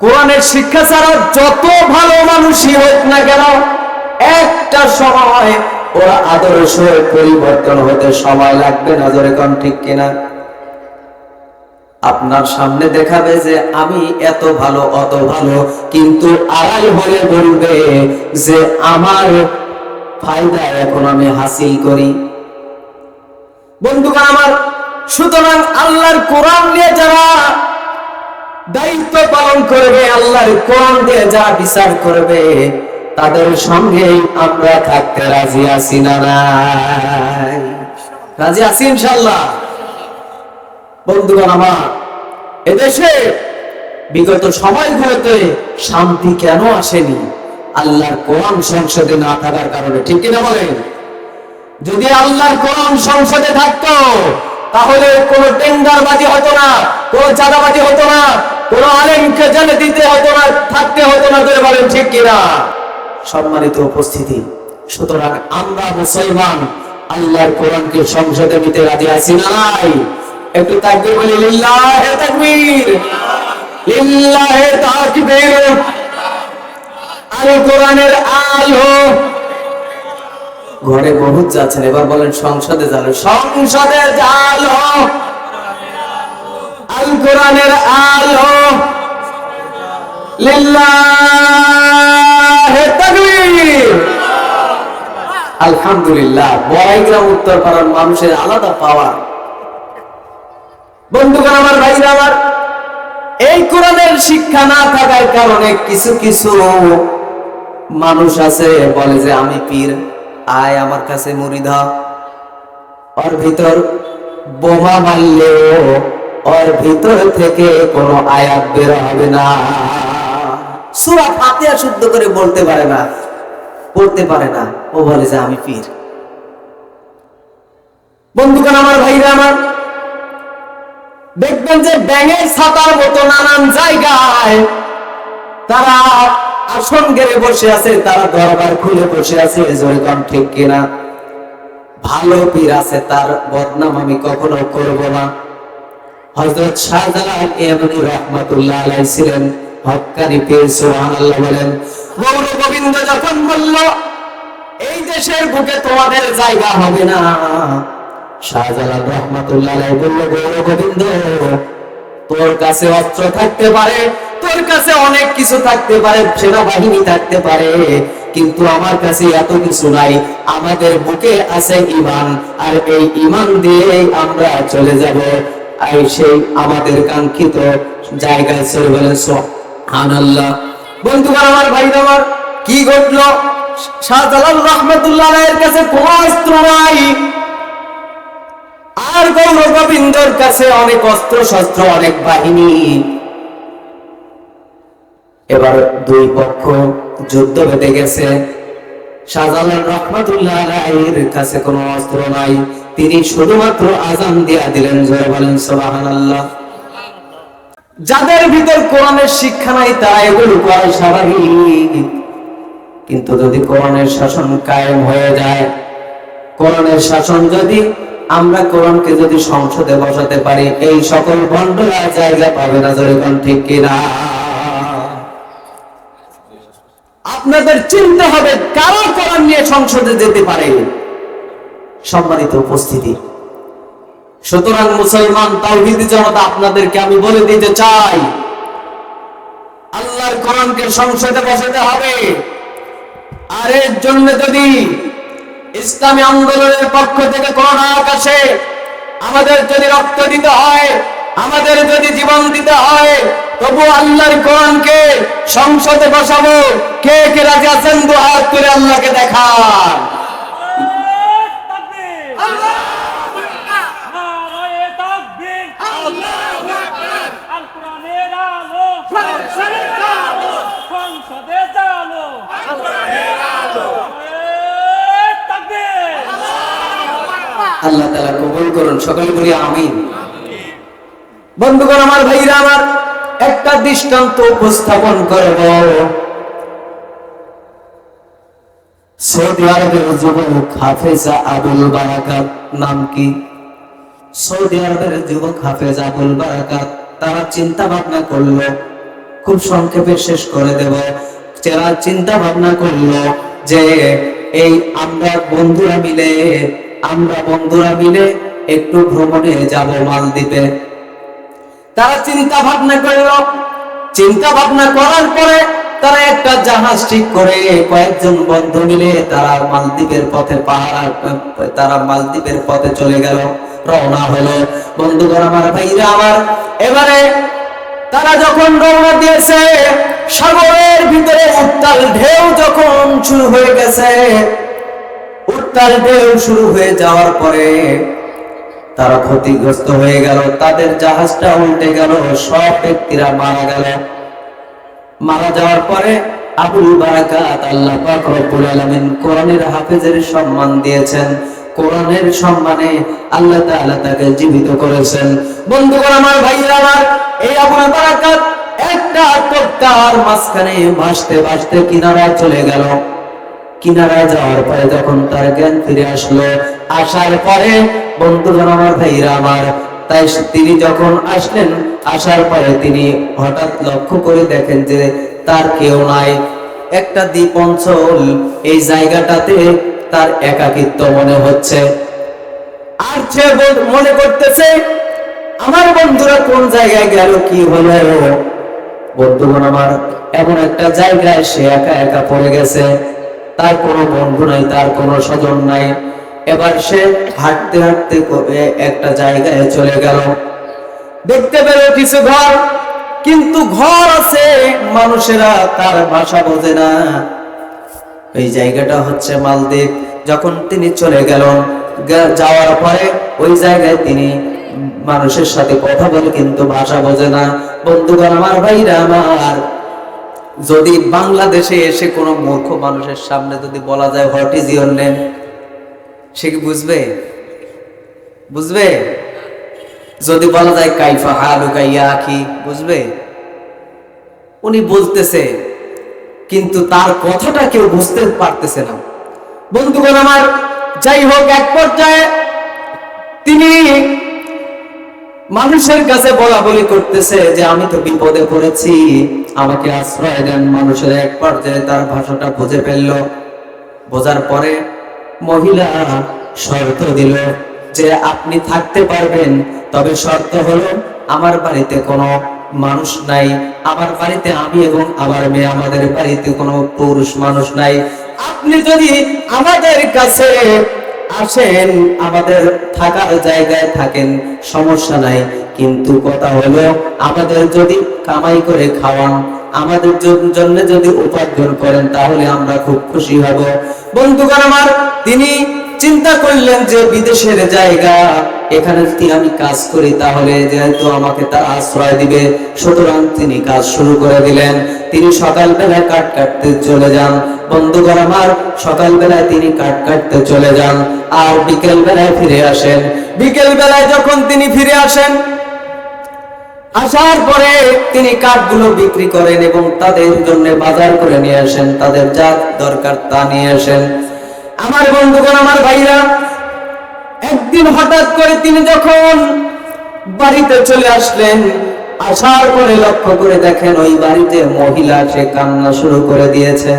কোরআনের শিক্ষা ছাড়া যত ভালো মানুষই হোক না কেন, একটা সময় ওরা আদর্শ পরিবর্তন হতে সময় লাগবে না জোরে কম, ঠিক কিনা? আপনার সামনে দেখাবে যে আমি এত ভালো, অত ভালো, কিন্তু আড়াই হলে বলবে যে আমার ফায়দা এখন আমি হাসিল করি। বন্ধুগণ আমার, সুতরাং আল্লাহর কোরআন নিয়ে যারা দায়িত্ব পালন করবে, আল্লাহর কোরআন দিয়ে যারা বিচার করবে, তাদের সঙ্গে আমরা থাকতে রাজি আছি না রাজি আছি ইনশাল্লাহ বন্ধুগণ আমার, এদেশে বিগত সময়গুলোতে শান্তি কেন আসেনি? আল্লাহর কোরআন সংসদে না থাকার কারণে, ঠিক কিনা বলেন? যদি আল্লাহর কোরআন সংসদে থাকতো, তাহলে কোন টেন্ডারবাজি হতো না, কোন চাঁদাবাজি হতো না কোন আলেমকে জেনে দিতে হতো না, থাকতে হতো না বলেন ঠিক কিনা? সম্মানিত উপস্থিতি, সুতরাং আমরা মুসলমান, আল্লাহর কোরআনকে সংসদে নিতে রাজি আছি নাই? একটু বলি, লিল্লাহে লিল্লাহে আল কোরআনের আলো ঘরে বহুত যাচ্ছেন, এবার বলেন সংসদে সংসদে জালো আল। কোরআনের আলো আলহামদুলিল্লাহ, বড়াইগ্রাম উত্তর পাড়ার মানুষের আলাদা পাওয়ার। বন্ধুগণ, আমার ভাইরা, আমার, এই কোরআনের শিক্ষা না থাকার কারণে কিছু কিছু মানুষ আছে, বলে যে, আমি পীর, আয় আমার কাছে মুড়ি দাও। ওর ভিতর বোমা মারলেও ওর ভিতর থেকে কোনো আয়াত বের হবে না। সুরা ফাতিহা শুদ্ধ করে বলতে পারে না। পড়তে পারে না। ও বলে যে আমি পীর। বন্ধুগণ, আমার ভাইরা, আমার। দেখবেন যে ব্যাঙের ছাতার মতো নানান জায়গায় তারা আসন গেড়ে বসে আছে, তারা দরবার খুলে বসে আছে কম ঠিক কিনা? ভালো পীর আছে, তার বদনাম আমি কখনো করব না। হযরত শাহজালাল ছিলেন বলেন। যখন বলল, এই দেশের বুকে তোমাদের জায়গা হবে না। শাহজালাল বলল তোর কাছে অস্ত্র থাকতে পারে, তোর কাছে অনেক কিছু থাকতে পারে, সেনাবাহিনী থাকতে পারে, কিন্তু আমার কাছে এত কিছু নাই। আমাদের বুকে আছে ইমান আর এই ইমান দিয়ে আমরা চলে যাব। আর সেই আমাদের কাঙ্ক্ষিত বন্ধুগণ, আমার ভাই আমার কি শাহজালাল রহমতুল্লাহ কাছে কোনো অস্ত্র নাই। আর গৌর কাছে অনেক অস্ত্র শস্ত্র অনেক বাহিনী। এবার দুই পক্ষ যুদ্ধ বেঁধে গেছে। শাহজালাল রহমাতুল্লাহ আলাইহির কাছে কোনো অস্ত্র নাই। তিনি শুধুমাত্র আজান দিয়া দিলেন জয় বলেন, সুবহানাল্লাহ। যাদের ভিতর কোরআনের শিক্ষা নাই, তারা এগুলো করে স্বাভাবিক। কিন্তু যদি কোরআনের শাসন কায়েম হয়ে যায়, কোরআনের শাসন যদি আমরা কোরআনকে যদি সংসদে বসাতে পারি, এই সকল ভণ্ডরা জায়গা পাবে না যেরকম ঠিক কিনা? আপনাদের চিনতে হবে কারও কোরআন নিয়ে সংসদে যেতে পারে। সম্মানিত উপস্থিতি। সুতরাং মুসলমান তাওহীদ জনতা, আপনাদেরকে আমি বলে দিতে চাই, আল্লাহর কোরআনকে সংসদে বসাতে হবে। আর এর জন্য যদি ইসলামী আন্দোলনের পক্ষ থেকে কোন আকাশে আমাদের যদি রক্ত দিতে হয় আমাদের যদি জীবন দিতে হয়, তবু আল্লাহর কোরআনকে সংসদে বসাবো। কে কে রাজি আছেন? দু হাত করে আল্লাহকে দেখান। আল্লাহ তালা কবুল করুন, সকলে বলি আমিন। বন্ধুগণ, আমার ভাইরা, আমার একটা দৃষ্টান্ত উপস্থাপন করব। সৌদি আরবের যুবক হাফেজা আবুল বারাকাত নাম কি? সৌদি আরবের যুবক হাফেজ আবুল বারাকাত, তারা চিন্তা ভাবনা করল, খুব সংক্ষেপে শেষ করে দেব। যারা চিন্তা ভাবনা করল যে, এই আমরা বন্ধুরা মিলে, আমরা বন্ধুরা মিলে একটু ভ্রমণে যাব মালদ্বীপে। তারা চিন্তা ভাবনা করল চিন্তা ভাবনা করার পরে তারা একটা জাহাজ ঠিক করে কয়েকজন বন্ধু মিলে তারা মালদ্বীপের পথে পাহাড়, তারা মালদ্বীপের পথে চলে গেল, রওনা হলো। বন্ধুগণ আমার ভাইরা আমার, এবারে তারা যখন রওনা দিয়েছে, সাগরের ভিতরে উত্তাল ঢেউ যখন শুরু হয়ে গেছে, উত্তাল ঢেউ শুরু হয়ে যাওয়ার পরে তারা ক্ষতিগ্রস্ত হয়ে গেল, তাদের জাহাজটা উল্টে গেল, সব ব্যক্তিরা মারা গেল। মারা যাওয়ার পরে আবুল বারাকাত আল্লাহ পাক রব্বুল আলামিন কোরআনের হাফেজের সম্মান দিয়েছেন। কোরআনের সম্মানে আল্লাহ তাআলা তাকে জীবিত করেছেন। বন্ধুগণ, আমার ভাইরা আমার এই আবুল বারাকাত একটা তক্তার মাঝখানে ভাসতে ভাসতে কিনারা চলে গেল। কিনারা যাওয়ার পরে যখন তার জ্ঞান ফিরে আসলো, আসার পরে বন্ধুগণ আমার ভাইরা আমার, তাই তিনি যখন আসলেন, আসার পরে তিনি হঠাৎ লক্ষ্য করে দেখেন যে তার কেউ নাই। একটা দ্বীপ অঞ্চল, এই জায়গাটাতে তার একাকিত্ব মনে হচ্ছে। আর সে মনে করতেছে, আমার বন্ধুরা কোন জায়গায় গেল, কি হলো? বন্ধুগণ আমার, এমন একটা জায়গায় সে একা একা পড়ে গেছে। তার কোনো বন্ধু নাই, তার কোনো স্বজন নাই। এবার সে হাঁটতে হাঁটতে কবে একটা জায়গায় চলে গেল। দেখতে পেল কিছু ঘর, কিন্তু ঘর আছে, মানুষেরা তার ভাষা বোঝে না। এই জায়গাটা হচ্ছে মালদ্বীপ। যখন তিনি চলে গেল যাওয়ার পরে ওই জায়গায় তিনি মানুষের সাথে কথা বলে কিন্তু ভাষা বোঝে না। বন্ধুগণ, আমার ভাইরা, আমার, যদি বাংলাদেশে এসে কোনো মূর্খ মানুষের সামনে যদি বলা যায় হোয়াট ইজ নেম সে কি বুঝবে? বুঝবে? যদি বলা যায়, কাইফা হালু কাইয়া আখি, বুঝবে? উনি বলতেছে, কিন্তু তার কথাটা কেউ বুঝতে পারতেছে না। বন্ধুগণ আমার, যাই হোক, এক পর্যায়ে তিনি মানুষের কাছে বলা বলি করতেছে যে, আমি তো বিপদে পড়েছি, আমাকে আশ্রয় দেন। মানুষের এক পর্যায়ে তার ভাষাটা বুঝে ফেলল। বোঝার পরে মহিলা, শর্ত দিল যে আপনি থাকতে পারবেন, তবে শর্ত হলো আমার বাড়িতে কোনো মানুষ নাই, আমার বাড়িতে আমি এবং আমার মেয়ে, আমাদের বাড়িতে কোনো পুরুষ মানুষ নাই। আপনি যদি আমাদের কাছে আসেন, আমাদের থাকার জায়গায় থাকেন, সমস্যা নাই। কিন্তু কথা হলো, আমাদের যদি কামাই করে খাওয়ান, আমাদের জন- জন্য যদি উপার্জন করেন, তাহলে আমরা খুব খুশি হব। বন্ধুগণ আমার তিনি চিন্তা করলেন যে বিদেশের জায়গা, এখানে আমি কাজ করি তাহলে যেহেতু আমাকে তার আশ্রয় দিবে, সুতরাং তিনি কাজ শুরু করে দিলেন। তিনি সকালবেলায় কাঠ কাটতে চলে যান। বন্ধুগণ আমার, সকালবেলায় তিনি কাঠ কাটতে চলে যান আর বিকেল বেলায় ফিরে আসেন। বিকেল বেলায় যখন তিনি ফিরে আসেন, আসার পরে তিনি কাঠগুলো বিক্রি করেন এবং তাদের জন্য বাজার করে নিয়ে আসেন, তাদের যা দরকার তা নিয়ে আসেন। আমার বন্ধুগণ, আমার ভাইরা, একদিন হঠাৎ করে তিনি যখন বাড়িতে চলে আসলেন, আসার পরে লক্ষ্য করে দেখেন ওই বাড়িতে মহিলা সে কান্না শুরু করে দিয়েছে।